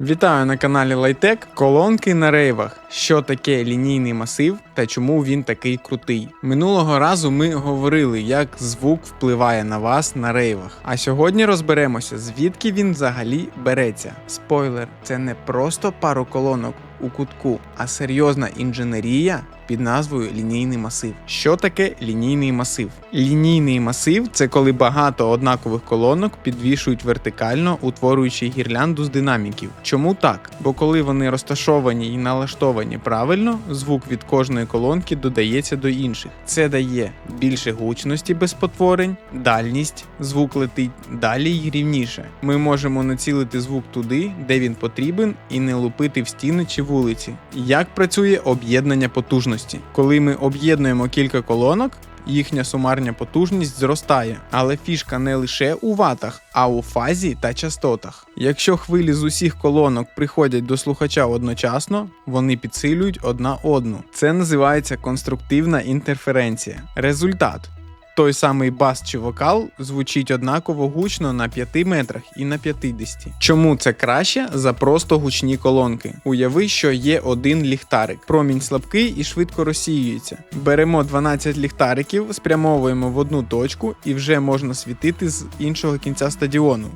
Вітаю на каналі Лайтек. Колонки на рейвах. Що таке лінійний масив та чому він такий крутий? Минулого разу ми говорили, як звук впливає на вас на рейвах. А сьогодні розберемося, звідки він взагалі береться. Спойлер, це не просто пару колонок у кутку, а серйозна інженерія під назвою лінійний масив. Що таке лінійний масив? Лінійний масив це коли багато однакових колонок підвішують вертикально, утворюючи гірлянду з динаміків. Чому так? Бо коли вони розташовані і налаштовані правильно, звук від кожної колонки додається до інших. Це дає більше гучності без потворень, дальність, звук летить далі й рівніше. Ми можемо націлити звук туди, де він потрібен, і не лупити в стіни чи вулиці. Як працює об'єднання потужності? Коли ми об'єднуємо кілька колонок, їхня сумарня потужність зростає, але фішка не лише у ватах, а у фазі та частотах. Якщо хвилі з усіх колонок приходять до слухача одночасно, вони підсилюють одна одну. Це називається конструктивна інтерференція. Результат. Той самий бас чи вокал звучить однаково гучно на 5 метрах і на 50. Чому це краще за просто гучні колонки? Уяви, що є один ліхтарик. Промінь слабкий і швидко розсіюється. Беремо 12 ліхтариків, спрямовуємо в одну точку і вже можна світити з іншого кінця стадіону.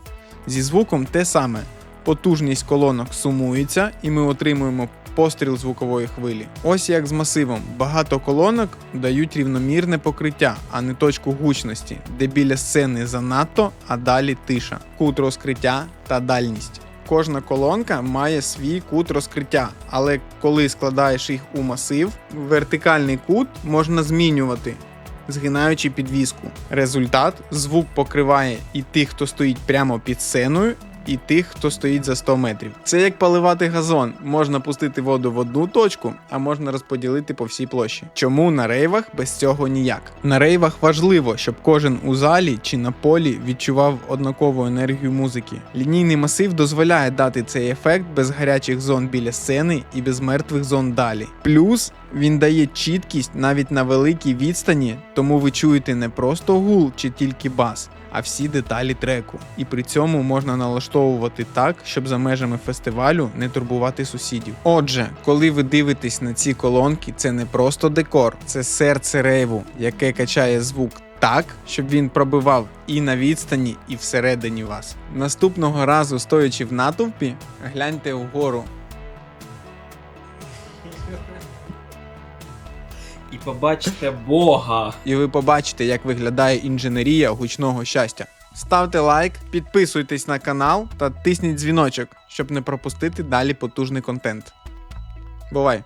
Зі звуком те саме. Потужність колонок сумується, і ми отримуємо постріл звукової хвилі. Ось як з масивом. Багато колонок дають рівномірне покриття, а не точку гучності, де біля сцени занадто, а далі тиша, кут розкриття та дальність. Кожна колонка має свій кут розкриття, але коли складаєш їх у масив, вертикальний кут можна змінювати. Згинаючи підвіску. Результат звук покриває і тих, хто стоїть прямо під сценою, і тих, хто стоїть за 100 метрів. Це як поливати газон. Можна пустити воду в одну точку, а можна розподілити по всій площі. Чому на рейвах без цього ніяк? На рейвах важливо, щоб кожен у залі чи на полі відчував однакову енергію музики. Лінійний масив дозволяє дати цей ефект без гарячих зон біля сцени і без мертвих зон далі. Плюс він дає чіткість навіть на великій відстані, тому ви чуєте не просто гул чи тільки бас, а всі деталі треку. І при цьому можна налаштовувати так, щоб за межами фестивалю не турбувати сусідів. Отже, коли ви дивитесь на ці колонки, це не просто декор, це серце рейву, яке качає звук. Так, щоб він пробивав і на відстані, і всередині вас. Наступного разу, стоячи в натовпі, гляньте вгору. І побачите Бога. і ви побачите, як виглядає інженерія гучного щастя. Ставте лайк, підписуйтесь на канал та тисніть дзвіночок, щоб не пропустити далі потужний контент. Бувай!